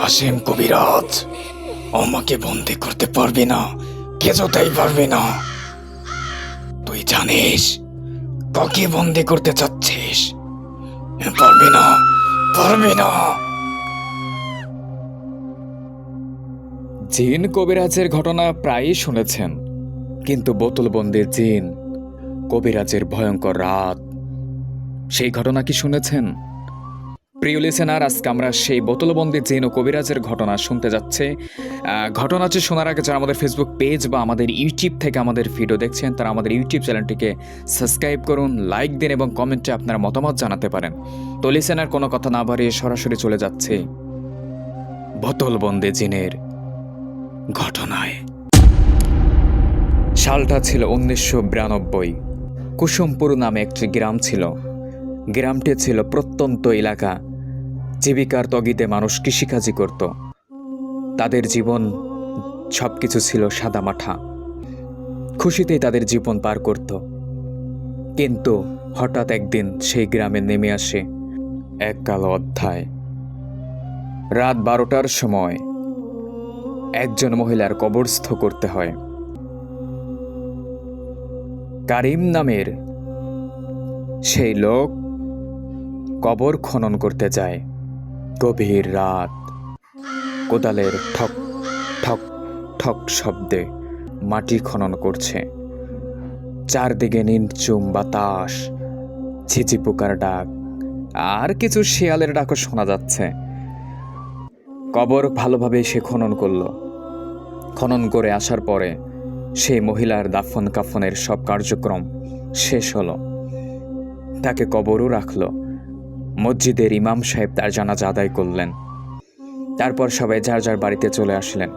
হাসিম কবিরাজ, আমাকে বন্দি করতে পারবি না কিছুতেই পারবি না। তুই জানিস, কাকে বন্দি করতে চাচ্ছিস? পারবি না পারবি না। জিন কবিরাজের ঘটনা প্রায়ই শুনেছেন, কিন্তু বোতলবন্দির জিন কবিরাজের ভয়ঙ্কর রাত, সেই ঘটনা কি শুনেছেন? প্রিয় লিসেনার, আজকে আমরা সেই বোতলবন্দি জিন ও কবিরাজের ঘটনা শুনতে যাচ্ছে। ঘটনাটি শোনার আগে যারা আমাদের ফেসবুক পেজ বা আমাদের ইউটিউব থেকে আমাদের ভিডিও দেখছেন, তারা আমাদের ইউটিউব চ্যানেলটিকে সাবস্ক্রাইব করুন লাইক দিন এবং কমেন্টে আপনার মতামত জানাতে পারেন। তো লিসেনার, কোনো কথা না বাড়িয়ে সরাসরি চলে যাচ্ছে বোতলবন্দি জিনের ঘটনায়। সালটা ছিল উনিশশো বিরানব্বই। কুসুমপুর নামে একটি গ্রাম ছিল। গ্রামটি ছিল প্রত্যন্ত এলাকা। জীবিকার তগিতে মানুষ কৃষিকাজই করত। তাদের জীবন সব কিছু ছিল সাদামাঠা। খুশিতেই তাদের জীবন পার করত। কিন্তু হঠাৎ একদিন সেই গ্রামে নেমে আসে এক কালো অধ্যায়। রাত বারোটার সময় একজন মহিলার কবরস্থ করতে হয়। কারিম নামের সেই লোক কবর খনন করতে যায় গভীর রাত। কোদালের ঠক ঠক ঠক শব্দে মাটি খনন করছে। চারদিকে নিনচুম বাতাস, ঝিঝি পোকার ডাক, আর কিছু শিয়ালের ডাকও শোনা যাচ্ছে। কবর ভালোভাবে সে খনন করল। খনন করে আসার পরে সেই মহিলার দাফন কাফনের সব কার্যক্রম শেষ হলো। তাকে কবরও রাখল। মসজিদের ইমাম সাহেব তার জানাজা আদায় করলেন। তারপর সবাই যার যার বাড়িতে চলে আসলেন।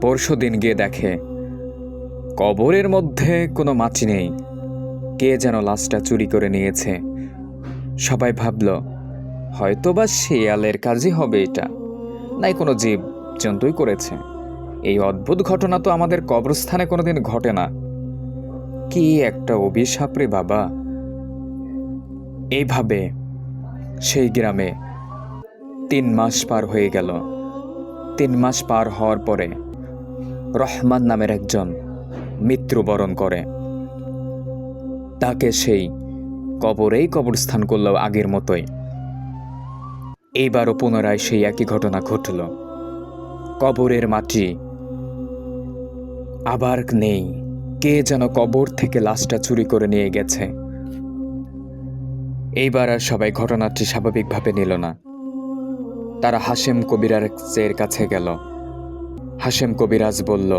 পরশু দিন গিয়ে দেখে, কবরের মধ্যে কোনো মাছি নেই। কে যেন লাশটা চুরি করে নিয়েছে। সবাই ভাবল, হয়তোবা শেয়ালের কাজই হবে এটা। নাই কোনো জীব জন্তুই করেছে। এই অদ্ভুত ঘটনা তো আমাদের কবরস্থানে কোনোদিন ঘটে না। কি একটা অভিশাপ রে বাবা। এইভাবে সেই গ্রামে তিন মাস পার হয়ে গেল। তিন মাস পার হওয়ার পরে রহমান নামের একজন মৃত্যুবরণ করে। তাকে সেই কবরেই কবরস্থান করল আগের মতোই। এইবারও পুনরায় সেই একই ঘটনা ঘটল। কবরের মাটি আবার নেই। কে যেন কবর থেকে লাশটা চুরি করে নিয়ে গেছে। এইবার আর সবাই ঘটনাটি স্বাভাবিকভাবে নিল না। তারা হাশেম কবিরাজের কাছে গেল। হাশেম কবিরাজ বলল,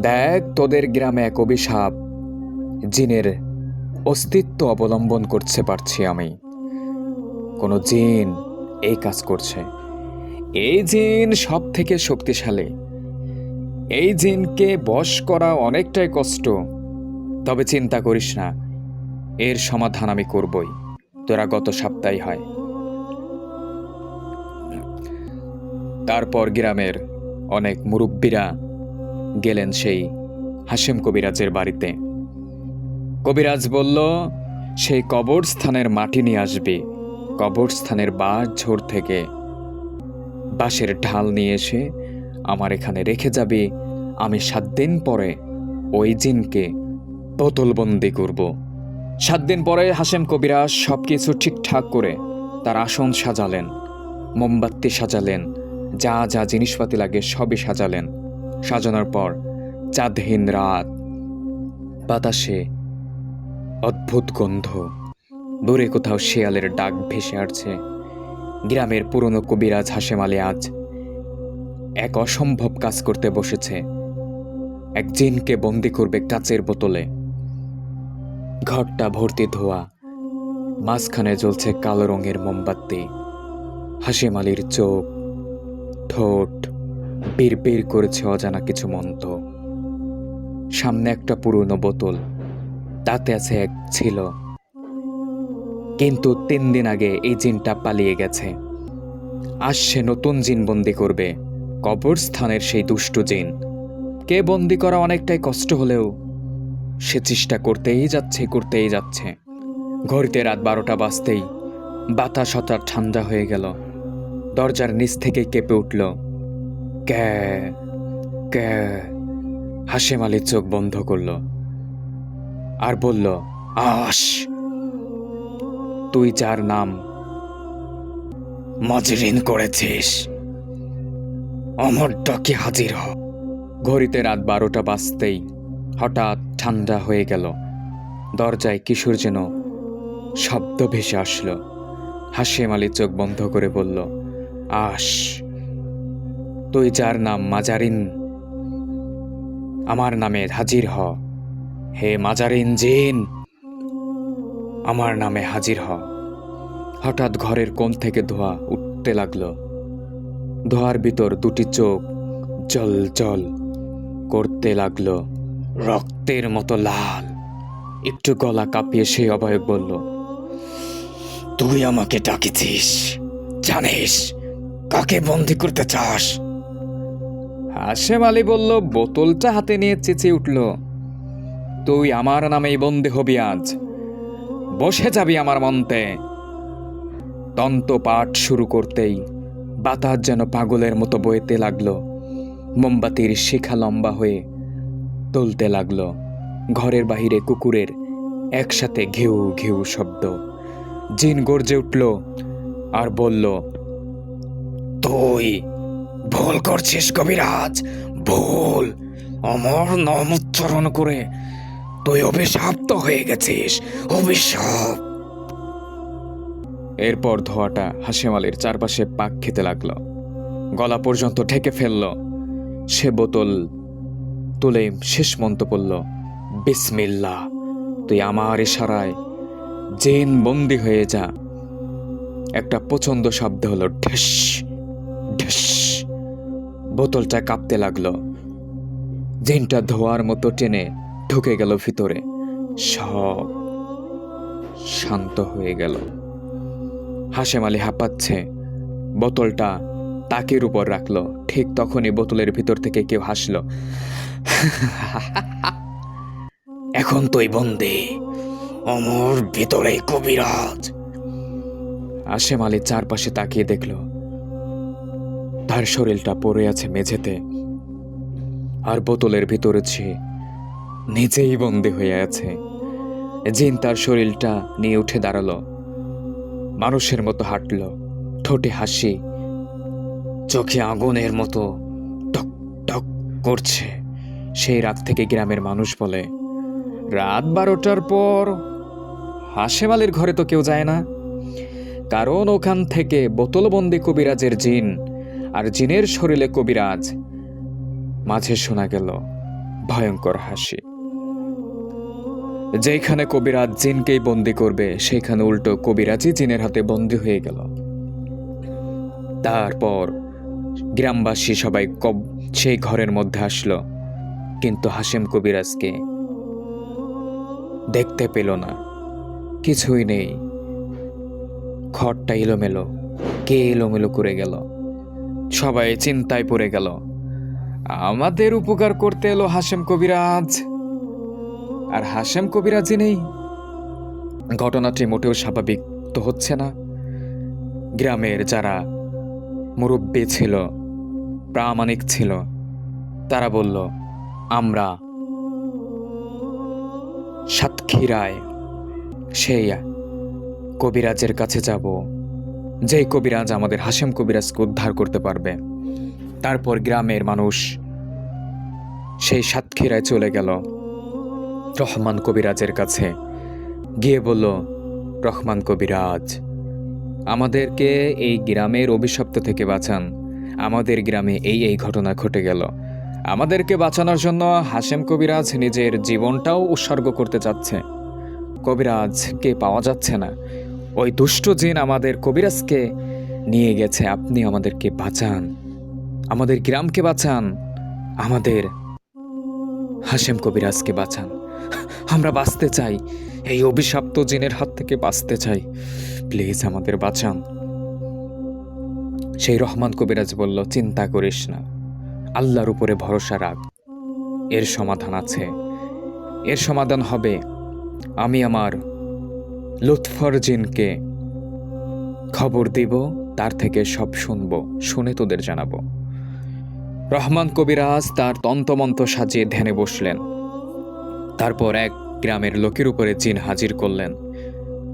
দেখ, তোদের গ্রামে এক অভিশাপ, জিনের অস্তিত্ব অবলম্বন করতে পারছি আমি। কোনো জিন এই কাজ করছে। এই জিন সব থেকে শক্তিশালী। এই জিনকে বশ করা অনেকটাই কষ্ট। তবে চিন্তা করিস না এর সমাধান আমি করবই। তোরা গত সপ্তাহে হয়। তারপর গ্রামের অনেক মুরব্বীরা গেলেন সেই হাসিম কবিরাজের বাড়িতে। কবিরাজ বলল, সেই কবরস্থানের মাটি নিয়ে আসবে। কবরস্থানের বাঁশ ঝোড় থেকে বাঁশের ঢাল নিয়ে এসে আমার এখানে রেখে যাবে। আমি সাত দিন পরে ওই জিনকে বোতলবন্দি করব। সাত দিন পরে হাসেম কবিরাজ সব কিছু ঠিকঠাক করে তার আসন সাজালেন, মোমবাতি সাজালেন, যা যা জিনিসপাতি লাগে সবই সাজালেন। সাজানোর পর চাঁদহীন রাত, বাতাসে অদ্ভুত গন্ধ, দূরে কোথাও শেয়ালের ডাক ভেসে আসছে। গ্রামের পুরনো কবিরাজ হাসেম আলী আজ এক অসম্ভব কাজ করতে বসেছে। এক জিনকে বন্দি করবে কাচের বোতলে। ঘরটা ভর্তি ধোয়া। মাঝখানে জ্বলছে কালো রঙের মোমবাতি। হাসিম আলীর চোখ, ঠোঁট বের বের করেছে অজানা কিছু মন্ত্র। সামনে একটা পুরনো বোতল, তাতে আছে এক ছিল। কিন্তু তিন দিন আগে এই জিনটা পালিয়ে গেছে। আসছে নতুন জিন বন্দি করবে, কবরস্থানের সেই দুষ্ট জিন। কে বন্দি করা অনেকটাই কষ্ট হলেও সে চেষ্টা করতেই যাচ্ছে করতেই যাচ্ছে। ঘড়িতে রাত বারোটা বাজতেই বাতাস হঠাৎ ঠান্ডা হয়ে গেল। দরজার নিচ থেকে কেঁপে উঠল, ক্যা ক্যা। হাসেম চোখ বন্ধ করল আর বলল আস তুই যার নাম মজরিন করেছিস আমার ডাকে হাজির হ? ঘড়িতে রাত বারোটা বাজতেই হঠাৎ ঠান্ডা হয়ে গেল। দরজায় কিশোর যেন শব্দ ভেসে আসলো। হাসিম আলী চোখ বন্ধ করে বলল আস তুই যার নাম মাজারিন, আমার নামে হাজির হ। হে মাজারিন জিন, আমার নামে হাজির হ। হঠাৎ ঘরের কোণ থেকে ধোঁয়া উঠতে লাগল। ধোঁয়ার ভিতর দুটি চোখ জল জল করতে লাগল। রক্তের মতো লাল। একটু গলা কাঁপিয়ে সেই অবয়ব বলল, তুই আমাকে ডাকিছিস, জানিস? কাকে বন্দি করতে চাস? হাসেম আলী বলল, বোতলটা হাতে নিয়ে চেঁচিয়ে উঠল, তুই আমার নামেই বন্দি হবি আজ। বসে যাবি আমার মন্তে। তন্ত পাঠ শুরু করতেই বাতাস যেন পাগলের মতো বইতে লাগল। মোমবাতির শিখা লম্বা হয়ে তুলতে লাগল। ঘরের বাহিরে কুকুরের একসাথে ঘেউ ঘেউ শব্দ। জিন গর্জে উঠল আর বলল, তুই ভুল করছিস কবিরাজ, ভুল। অমর নাম উচ্চারণ করে তুই অভিশাপ্ত হয়ে গেছিস, অভিশাপ। এরপর ধোঁয়াটা হাসেম আলীর চারপাশে পাক খেতে লাগল। গলা পর্যন্ত ঢেকে ফেলল। সে বোতল তুলে শেষ মন্ত পড়ল বিসমিল্লা তুই আমার ইশারায় জেন বন্দি হয়ে যা। একটা পছন্দ শব্দ হলো ঢেস ঢেস বোতলটা কাঁপতে লাগল। জেনটা ধোয়ার মতো টেনে ঢুকে গেল ভিতরে। সব শান্ত হয়ে গেল। হাসেম আলী হাঁপাচ্ছে। বোতলটা তাকের উপর রাখল। ঠিক তখনই বোতলের ভিতর থেকে কেউ হাসলো। এখন তুই বন্দি, অমর ভিতরে কবিরাজ। হাসেম আলী চারপাশে তাকিয়ে দেখল, তার শরীরটা পড়ে আছে মেঝেতে, আর বোতলের ভিতরে সে নিজেই বন্দি হয়ে আছে। জিন তার শরীরটা নিয়ে উঠে দাঁড়াল, মানুষের মতো হাঁটল, ঠোঁটে হাসি, চোখে আগুনের মতো টক টক করছে। সেই রাত থেকে গ্রামের মানুষ বলে, রাত বারোটার পর হাসেম আলীর ঘরে তো কেউ যায় না। কারণ ওখান থেকে বোতলবন্দি কবিরাজের জিন আর জিনের শরীরে কবিরাজ। মাঝে শোনা গেল ভয়ঙ্কর হাসি। যেখানে কবিরাজ জিনকেই বন্দি করবে সেখানে উল্টো কবিরাজই জিনের হাতে বন্দি হয়ে গেল। তারপর গ্রামবাসী সবাই কব সেই ঘরের মধ্যে আসলো। কিন্তু হাসেম কবিরাজকে দেখতে পেল না। কিছুই নেই। ঘরটা এলোমেলো, কে এলোমেলো করে গেল? সবাই চিন্তায় পড়ে গেল। আমাদের উপকার করতে এলো হাসেম কবিরাজ আর হাসেম কবিরাজই নেই। ঘটনাটি মোটেও স্বাভাবিক তো হচ্ছে না। গ্রামের যারা মুরব্বী ছিল, প্রামাণিক ছিল, তারা বলল আমরা সাতক্ষীরায় সেই কবিরাজের কাছে যাব। যেই কবিরাজ আমাদের হাসেম কবিরাজকে উদ্ধার করতে পারবে। তারপর গ্রামের মানুষ সেই সাতক্ষীরায় চলে গেল। রহমান কবিরাজের কাছে গিয়ে বলল, রহমান কবিরাজ, আমাদেরকে এই গ্রামের অভিশপ্ত থেকে বাঁচান। আমাদের গ্রামে এই এই ঘটনা ঘটে গেল। আমাদেরকে বাঁচানোর জন্য হাসেম কবিরাজ নিজের জীবনটাও উৎসর্গ করতে চাচ্ছে। কবিরাজকে পাওয়া যাচ্ছে না। ওই দুষ্ট জিন আমাদের কবিরাজকে নিয়ে গেছে। আপনি আমাদেরকে বাঁচান। আমাদের গ্রামকে বাঁচান। আমাদের হাসেম কবিরাজকে বাঁচান। আমরা বাঁচতে চাই। এই অভিশাপ্ত জিনের হাত থেকে বাঁচতে চাই। প্লিজ আমাদের বাঁচান। সেই রহমান কবিরাজ বলল, চিন্তা করিস না। আল্লাহর উপরে ভরসা রাখ। এর সমাধান আছে। এর সমাধান হবে আমি আমার লুৎফর জিনকে খবর দিব, তার থেকে সব শুনব, শুনে তোদের জানাব। রহমান কবিরাজ তার তন্তমন্ত সাজিয়ে ধ্যানে বসলেন। তারপর এক গ্রামের লোকের উপরে জিন হাজির করলেন।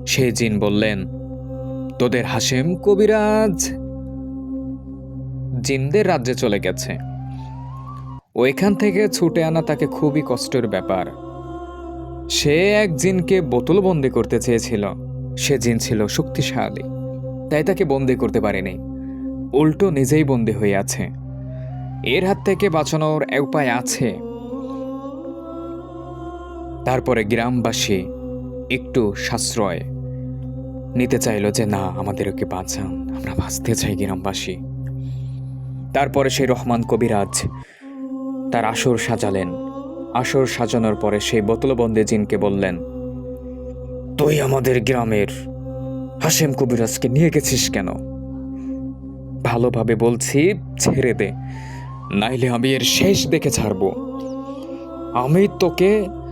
সেই জিন বললেন, তোদের হাসেম কবিরাজ জিনদের রাজ্যে চলে গেছে। ওইখান থেকে ছুটে আনা তাকে খুবই কষ্টের ব্যাপার। সে এক জিনকে বোতল বোতলবন্দি করতে চেয়েছিল। সে জিন ছিল শক্তিশালী, তাই তাকে বন্দি করতে পারেনি। উল্টো নিজেই বন্দি হয়ে আছে। এর হাত থেকে বাঁচানোর উপায় আছে। তারপরে গ্রামবাসী একটু সাশ্রয় নিতে চাইলো যে, না, আমাদেরকে বাঁচান, আমরা বাঁচতে চাই গ্রামবাসী। তারপরে সেই রহমান কবিরাজ তার আসর সাজালেন। আসর সাজানোর পরে সেই বোতলবন্দি জিনকে বললেন, তুই আমাদের গ্রামের হাসেম কবিরাজকে নিয়ে গেছিস কেন? ভালোভাবে বলছি, ছেড়ে দে, নাইলে আমি এর শেষ দেখে ছাড়ব। আমি তোকে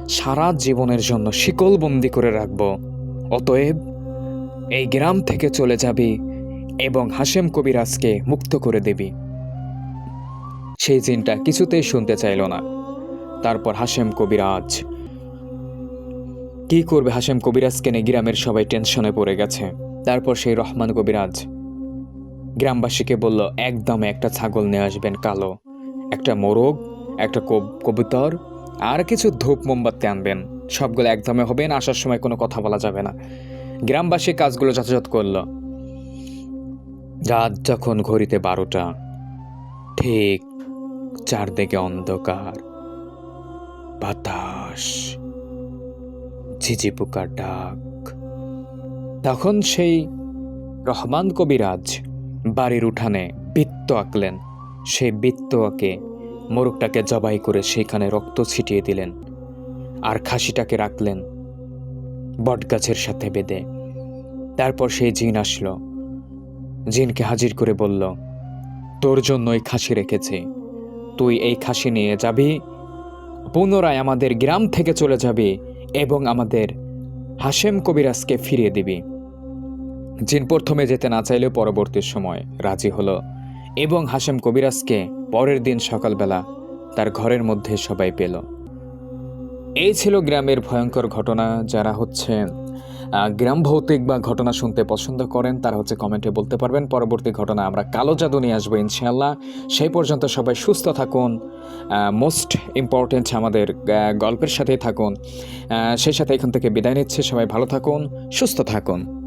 সারা জীবনের জন্য শিকলবন্দি করে রাখব। অতএব এই গ্রাম থেকে চলে যাবি এবং হাসেম কবিরাজকে মুক্ত করে দিবি। সেই জিনটা কিছুতেই শুনতে চাইল না। তারপর হাসেম কবিরাজ। কি করবে হাসেম কবিরাজকে নিয়ে গ্রামের সবাই টেনশনে পড়ে গেছে। তারপর সেই রহমান কবিরাজ গ্রামবাসীকে বলল, একদমে একটা ছাগল নিয়ে আসবেন কালো। একটা মোরগ, একটা কব- কবুতর, আর কিছু ধূপ মোমবাতি আনবেন। সবগুলো একদমে হবে না, আসার সময় কোনো কথা বলা যাবে না। গ্রামবাসী কাজগুলো যথাযথ করল। রাত যখন ঘড়িতে বারোটা, ঠিক চারদিকে অন্ধকার। বাতাস। ঝিঝি পোকার ডাক। তখন সেই রহমান কবিরাজ বাড়ির উঠানে বৃত্ত আঁকলেন। সেই বৃত্ত আঁকে মোরগটাকে জবাই করে সেখানে রক্ত ছিটিয়ে দিলেন আর খাসিটাকে রাখলেন বটগাছের সাথে বেঁধে। তারপর সেই জিন আসলো। জিনকে হাজির করে বলল, তোর জন্যই খাসি রেখেছি। তুই এই খাসি নিয়ে যাবি, পুনরায় আমাদের গ্রাম থেকে চলে যাবি এবং আমাদের হাসেম কবিরাজকে ফিরিয়ে দিবি। জিন প্রথমে যেতে না চাইলেও পরবর্তী সময় রাজি হলো এবং হাসেম কবিরাজকে পরের দিন সকালবেলা তার ঘরের মধ্যে সবাই পেল। এই ছিল গ্রামের ভয়ঙ্কর ঘটনা, যারা হচ্ছে গ্রাম ভৌতিক বা ঘটনা শুনতে পছন্দ করেন, তারা হচ্ছে কমেন্টে বলতে পারবেন, পরবর্তী ঘটনা আমরা কালো জাদু নিয়ে আসব ইনশাল্লাহ সেই পর্যন্ত সবাই সুস্থ থাকুন মোস্ট ইম্পর্টেন্ট আমাদের গল্পের সাথেই থাকুন। সেই সাথে এখান থেকে বিদায় নিচ্ছে, সবাই ভালো থাকুন, সুস্থ থাকুন।